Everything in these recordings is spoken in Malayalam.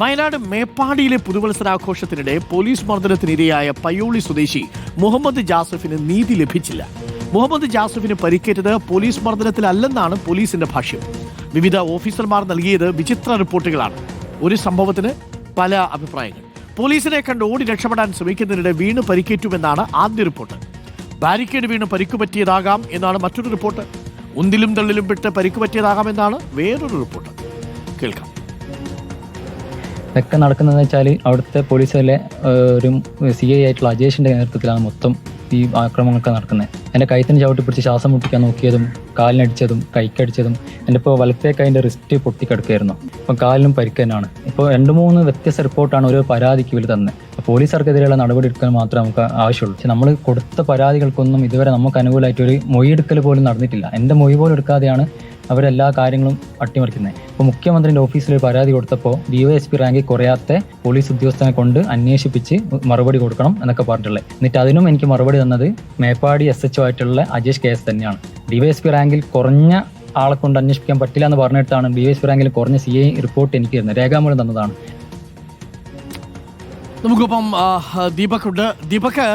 വയനാട് മേപ്പാടിയിലെ പുതുവത്സരാഘോഷത്തിനിടെ പോലീസ് മർദ്ദനത്തിനിരയായ പയ്യോളി സ്വദേശി മുഹമ്മദ് ജാസഫിന് നീതി ലഭിച്ചില്ല. മുഹമ്മദ് ജാസഫിന് പരിക്കേറ്റത് പോലീസ് മർദ്ദനത്തിലല്ലെന്നാണ് പോലീസിന്റെ ഭാഷ്യം. വിവിധ ഓഫീസർമാർ നൽകിയത് വിചിത്ര റിപ്പോർട്ടുകളാണ്. ഒരു സംഭവത്തിന് പല അഭിപ്രായങ്ങൾ. പോലീസിനെ കണ്ട് ഓടി രക്ഷപ്പെടാൻ ശ്രമിക്കുന്നതിനിടെ വീണ് പരിക്കേറ്റുമെന്നാണ് ആദ്യ റിപ്പോർട്ട്. ബാരിക്കേഡ് വീണ് പരിക്കുപറ്റിയതാകാം എന്നാണ് മറ്റൊരു റിപ്പോർട്ട്. ഉന്തിലും തള്ളിലും പെട്ട് പരിക്കുപറ്റിയതാകാമെന്നാണ് വേറൊരു റിപ്പോർട്ട്. കേൾക്കാം. ഇതൊക്കെ നടക്കുന്നതെന്ന് വെച്ചാൽ അവിടുത്തെ പോലീസിലെ ഒരു സി ഐ ആയിട്ടുള്ള അജേഷിന്റെ നേതൃത്വത്തിലാണ് മൊത്തം ഈ ആക്രമണങ്ങളൊക്കെ നടക്കുന്നത്. എന്റെ കൈത്തിന് ചവിട്ടി പിടിച്ച് ശ്വാസം മുട്ടിക്കാൻ നോക്കിയതും കാലിനടിച്ചതും കൈക്കടിച്ചതും എന്റെ ഇപ്പോൾ വലത്തെ കൈന്റെ റിസ്റ്റ് പൊട്ടിക്കെടുക്കുകയായിരുന്നു. അപ്പോൾ കാലിനും പരിക്ക് തന്നെയാണ്. ഇപ്പോൾ രണ്ട് മൂന്ന് വ്യത്യസ്ത റിപ്പോർട്ടാണ് ഓരോ പരാതിക്ക് ഇവർ തന്നെ അപ്പോൾ പോലീസുകാർക്കെതിരെയുള്ള നടപടി എടുക്കാൻ മാത്രമേ നമുക്ക് ആവശ്യമുള്ളൂ. നമ്മൾ കൊടുത്ത പരാതികൾക്കൊന്നും ഇതുവരെ നമുക്ക് അനുകൂലമായിട്ട് ഒരു മൊഴിയെടുക്കൽ പോലും നടന്നിട്ടില്ല. എന്റെ മൊഴി പോലും എടുക്കാതെയാണ് അവരെല്ലാ കാര്യങ്ങളും അട്ടിമറിക്കുന്നത് ഇപ്പോൾ മുഖ്യമന്ത്രിന്റെ ഓഫീസിൽ ഒരു പരാതി കൊടുത്തപ്പോൾ ഡിവൈഎസ്പി റാങ്കിൽ കുറയാത്ത പോലീസ് ഉദ്യോഗസ്ഥനെ കൊണ്ട് അന്വേഷിപ്പിച്ച് മറുപടി കൊടുക്കണം എന്നൊക്കെ പറഞ്ഞിട്ടുള്ളത് എന്നിട്ട് അതിനും എനിക്ക് മറുപടി തന്നത് മേപ്പാടി എസ് എച്ച് ആയിട്ടുള്ള അജേഷ് കെ എസ് തന്നെയാണ്. ഡിവൈഎസ്പി റാങ്കിൽ കുറഞ്ഞ ആളെ കൊണ്ട് അന്വേഷിക്കാൻ പറ്റില്ല എന്ന് പറഞ്ഞിട്ടാണ് ഡിവൈഎസ്പി റാങ്കിൽ കുറഞ്ഞ സി ഐ റിപ്പോർട്ട് എനിക്ക് തരുന്നത്. രേഖാമൂലം തന്നതാണ്. നമുക്കിപ്പം ദീപക് ഉണ്ട്. ദീപക്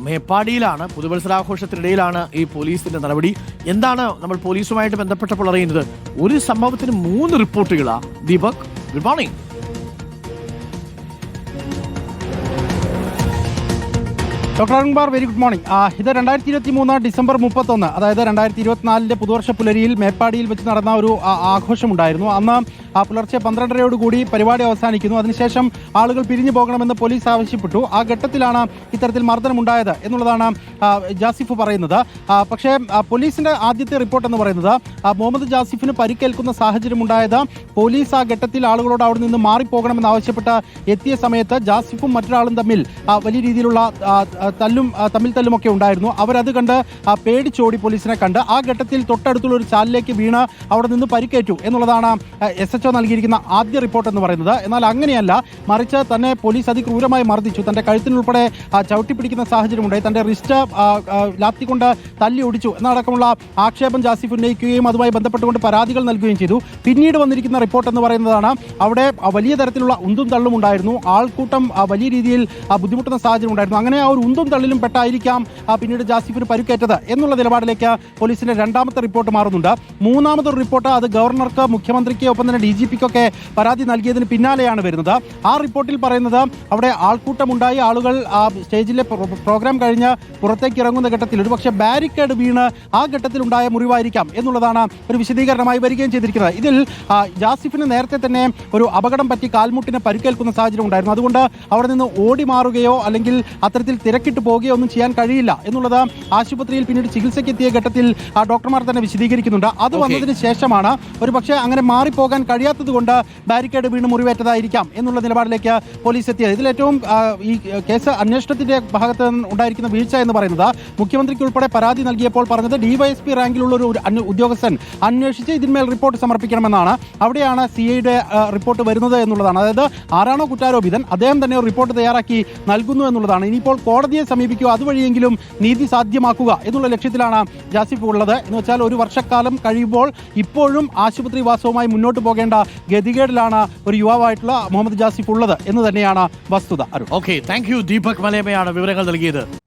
മേപ്പാടിയിലാണ് പുതുവത്സരാഘോഷത്തിനിടയിലാണ് ഈ പോലീസിന്റെ നടപടി. എന്താണ് നമ്മൾ പോലീസുമായിട്ട് ബന്ധപ്പെട്ടപ്പോൾ അറിയുന്നത്? ഒരു സംഭവത്തിന് മൂന്ന് റിപ്പോർട്ടുകളാ. Deepak good morning. Doctor Arunkumar very good morning. ഇത് രണ്ടായിരത്തി ഇരുപത്തി മൂന്ന് ഡിസംബർ മുപ്പത്തൊന്ന് അതായത് രണ്ടായിരത്തി ഇരുപത്തിനാലിന്റെ പുതുവർഷ പുലരിയിൽ മേപ്പാടിയിൽ വെച്ച് നടന്ന ഒരു ആഘോഷമുണ്ടായിരുന്നു. അന്ന് ആ പുലർച്ചെ പന്ത്രണ്ടരയോട് കൂടി പരിപാടി അവസാനിക്കുന്നു. അതിനുശേഷം ആളുകൾ പിരിഞ്ഞു പോകണമെന്ന് പോലീസ് ആവശ്യപ്പെട്ടു. ആ ഘട്ടത്തിലാണ് ഇത്തരത്തിൽ മർദ്ദനമുണ്ടായത് എന്നുള്ളതാണ് ജാസിഫ് പറയുന്നത്. പക്ഷേ പോലീസിന്റെ ആദ്യത്തെ റിപ്പോർട്ട് എന്ന് പറയുന്നത് മുഹമ്മദ് ജാസിഫിന് പരിക്കേൽക്കുന്ന സാഹചര്യം ഉണ്ടായത് പോലീസ് ആ ഘട്ടത്തിൽ ആളുകളോട് അവിടെ നിന്ന് മാറിപ്പോകണമെന്ന് ആവശ്യപ്പെട്ട് എത്തിയ സമയത്ത് ജാസിഫും മറ്റൊരാളും തമ്മിൽ വലിയ രീതിയിലുള്ള തല്ലും തമ്മിൽ തല്ലുമൊക്കെ ഉണ്ടായിരുന്നു. അവരത് കണ്ട് പേടിച്ചോടി പോലീസിനെ കണ്ട് ആ ഘട്ടത്തിൽ തൊട്ടടുത്തുള്ള ഒരു ചാലിലേക്ക് വീണ് അവിടെ നിന്ന് പരിക്കേറ്റു എന്നുള്ളതാണ് എസ് ഒ നൽകിയിരിക്കുന്ന ആദ്യ റിപ്പോർട്ട് എന്ന് പറയുന്നത്. എന്നാൽ അങ്ങനെയല്ല മറിച്ച് തന്നെ പോലീസ് അതിക്രൂരമായി മർദ്ദിച്ചു. തന്റെ കഴുത്തിനുൾപ്പെടെ ചവിട്ടിപ്പിടിക്കുന്ന സാഹചര്യമുണ്ടായി. തന്റെ റിസ്റ്റ് ലാത്തി കൊണ്ട് തല്ലി ഒടിച്ചു. എന്നടക്കമുള്ള ആക്ഷേപം ജാസിഫ് ഉന്നയിക്കുകയും അതുമായി ബന്ധപ്പെട്ടുകൊണ്ട് പരാതികൾ നൽകുകയും ചെയ്തു. പിന്നീട് വന്നിരിക്കുന്ന റിപ്പോർട്ട് എന്ന് പറയുന്നതാണ് അവിടെ വലിയ തരത്തിലുള്ള ഉന്തും തള്ളും ഉണ്ടായിരുന്നു. ആൾക്കൂട്ടം വലിയ രീതിയിൽ ബുദ്ധിമുട്ടുന്ന സാഹചര്യം ഉണ്ടായിരുന്നു. അങ്ങനെ ആ ഒരു ഉന്തും തള്ളിലും പെട്ടായിരിക്കാം പിന്നീട് ജാസിഫിന് പരുക്കേറ്റത് എന്നുള്ള നിലപാടിലേക്ക് പോലീസിന്റെ രണ്ടാമത്തെ റിപ്പോർട്ട് മാറുന്നുണ്ട്. മൂന്നാമതൊരു റിപ്പോർട്ട് അത് ഗവർണർക്ക് മുഖ്യമന്ത്രിക്ക് ഒപ്പം തന്നെ ഡി ജി പിക്കൊക്കെ പരാതി നൽകിയതിന് പിന്നാലെയാണ് വരുന്നത്. ആ റിപ്പോർട്ടിൽ പറയുന്നത് അവിടെ ആൾക്കൂട്ടമുണ്ടായി. ആളുകൾ ആ സ്റ്റേജിലെ പ്രോഗ്രാം കഴിഞ്ഞ് പുറത്തേക്ക് ഇറങ്ങുന്ന ഘട്ടത്തിൽ ഒരുപക്ഷെ ബാരിക്കേഡ് വീണ് ആ ഘട്ടത്തിൽ ഉണ്ടായ മുറിവായിരിക്കാം എന്നുള്ളതാണ് ഒരു വിശദീകരണമായി വരികയും ചെയ്തിരിക്കുന്നത്. ഇതിൽ ജാസിഫിന് നേരത്തെ തന്നെ ഒരു അപകടം പറ്റി കാൽമുട്ടിന് പരിക്കേൽക്കുന്ന സാഹചര്യം ഉണ്ടായിരുന്നു. അതുകൊണ്ട് അവിടെ നിന്ന് ഓടി മാറുകയോ അല്ലെങ്കിൽ അത്തരത്തിൽ തിരക്കിട്ട് പോവുകയോ ഒന്നും ചെയ്യാൻ കഴിയില്ല എന്നുള്ളത് ആശുപത്രിയിൽ പിന്നീട് ചികിത്സയ്ക്ക് എത്തിയ ഘട്ടത്തിൽ ആ ഡോക്ടർമാർ തന്നെ വിശദീകരിക്കുന്നുണ്ട്. അത് വന്നതിന് ശേഷമാണ് ഒരു പക്ഷേ അങ്ങനെ മാറിപ്പോകാൻ കഴിയാത്തത് കൊണ്ട് ബാരിക്കേഡ് വീണ് മുറിവേറ്റതായിരിക്കാം എന്നുള്ള നിലപാടിലേക്ക് പോലീസ് എത്തിയത്. ഇതിലേറ്റവും ഈ കേസ് അന്വേഷണത്തിന്റെ ഭാഗത്ത് ഉണ്ടായിരിക്കുന്ന വീഴ്ച എന്ന് പറയുന്നത് മുഖ്യമന്ത്രിക്ക് ഉൾപ്പെടെ പരാതി നൽകിയപ്പോൾ പറഞ്ഞത് ഡിവൈഎസ്പി റാങ്കിലുള്ള ഒരു ഉദ്യോഗസ്ഥൻ അന്വേഷിച്ച് ഇതിന്മേൽ റിപ്പോർട്ട് സമർപ്പിക്കണമെന്നാണ്. അവിടെയാണ് സി ഐയുടെ റിപ്പോർട്ട് വരുന്നത് എന്നുള്ളതാണ്. അതായത് ആരാണോ കുറ്റാരോപിതൻ അദ്ദേഹം തന്നെ ഒരു റിപ്പോർട്ട് തയ്യാറാക്കി നൽകുന്നു എന്നുള്ളതാണ്. ഇനിയിപ്പോൾ കോടതിയെ സമീപിക്കുക അതുവഴിയെങ്കിലും നീതി സാധ്യമാക്കുക എന്നുള്ള ലക്ഷ്യത്തിലാണ് ജാസിഫ് ഉള്ളത്. എന്ന് വെച്ചാൽ ഒരു വർഷക്കാലം കഴിയുമ്പോൾ ഇപ്പോഴും ആശുപത്രി വാസവുമായി മുന്നോട്ട് പോകേണ്ട ഗതികേടിലാണ് ഒരു യുവാവായിട്ടുള്ള മുഹമ്മദ് ജാസിഫ് ഉള്ളത് എന്ന് തന്നെയാണ് വസ്തുത. Arun. Okay thank you Deepak മലയമയാണ് വിവരങ്ങൾ നൽകിയത്.